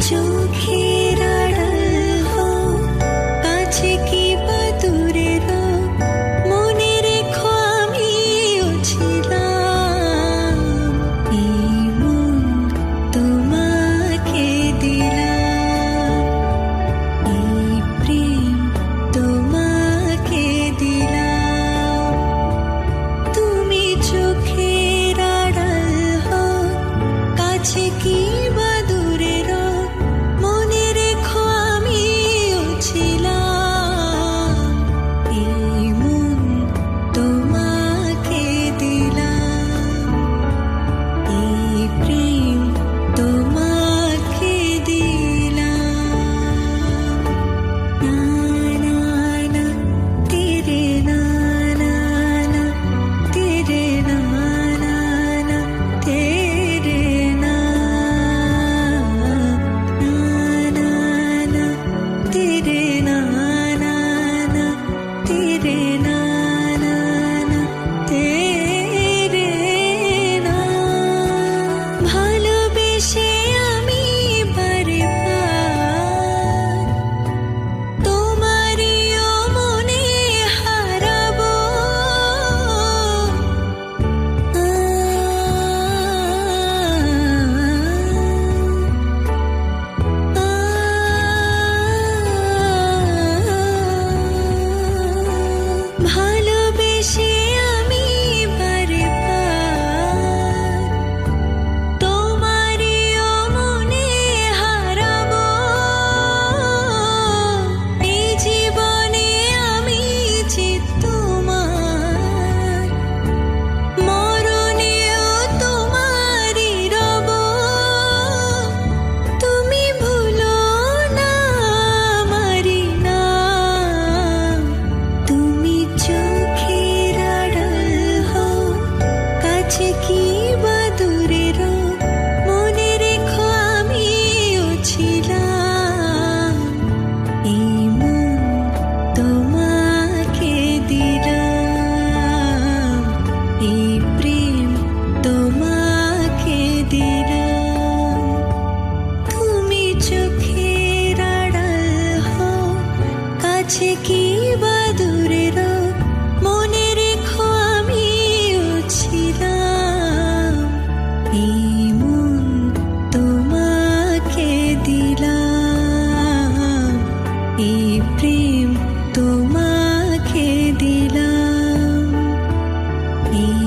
to আছে কি বা দূরের? মনে রেখো আমি ছিলাম এই মন তোমাকে দিলাম। এই প্রেম তোমাকে দিলাম। এই